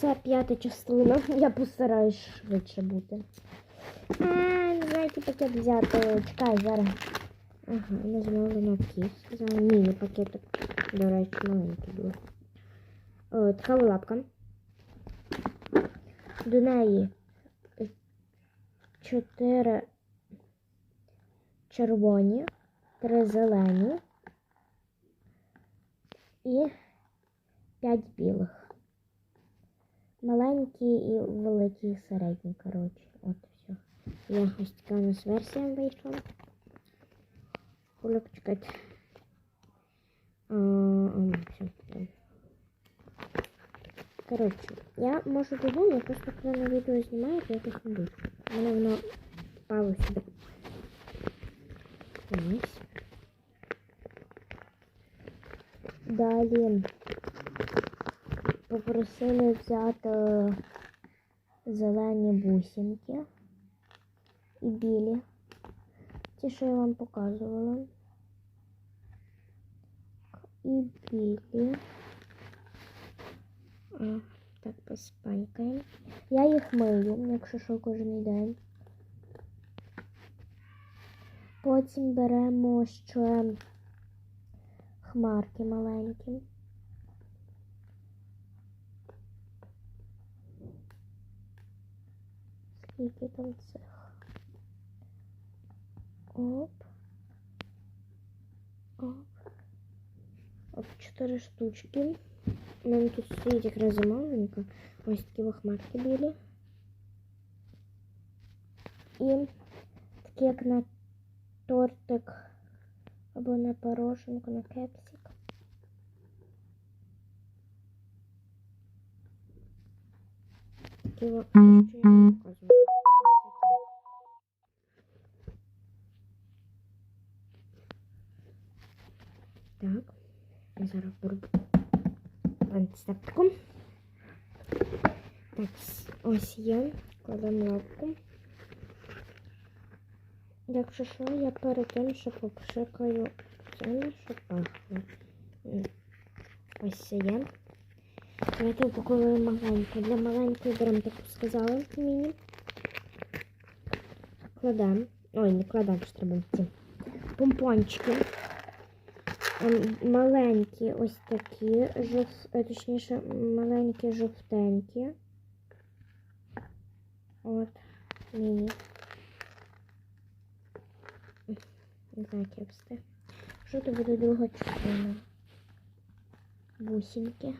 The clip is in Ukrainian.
це п'ята частина. Я постараюсь швидше бути. А, не знаю, пакет взяти. Чекай, зараз. Ага, не замовлено кіс. Зараз міні-пакетик. До речі, маленький дуже. О, така. До неї чотири червоні, три зелені і п'ять білих. Маленькі і великі, і середні, коротше. От все. Я ось така у нас версія вийшла. Хуля, почекайте. А, а, все, там. Коротше, я можу бігом, я просто коли на відео знімаю, то якось не дуже. У мене воно впало сюди. Ось. Далі Попросили взяти зелені бусинки і білі. Ті, що я вам показувала. І білі. А, так, поспанькаємо. Я їх мию, якщо що, кожен день. Потім беремо ще хмарки маленькі. Скільки там цих? Оп. Оп. Оп, чотири штучки. У мене тут стоїть якраз замовленька. Ось такі вахматки білі. І такі як на тортик або на порошенку, на кепсик. От, що я вам показую. Так, я зараз беру панцетку. Так, ось є. Кладемо лапку. Якщо що, я перед тим, що попшикаю це, що пахне. Ось є. Давайте упаковуємо маленьку. Для маленької беремо таку сказала міні. Кладемо. Ой, не кладемо, що треба ці. Помпончики. Ем, Маленькі ось такі, жов... е, точніше, маленькі жовтенькі. От, міні. Не знаю, як я. Що то буде друга частина? Бусинки.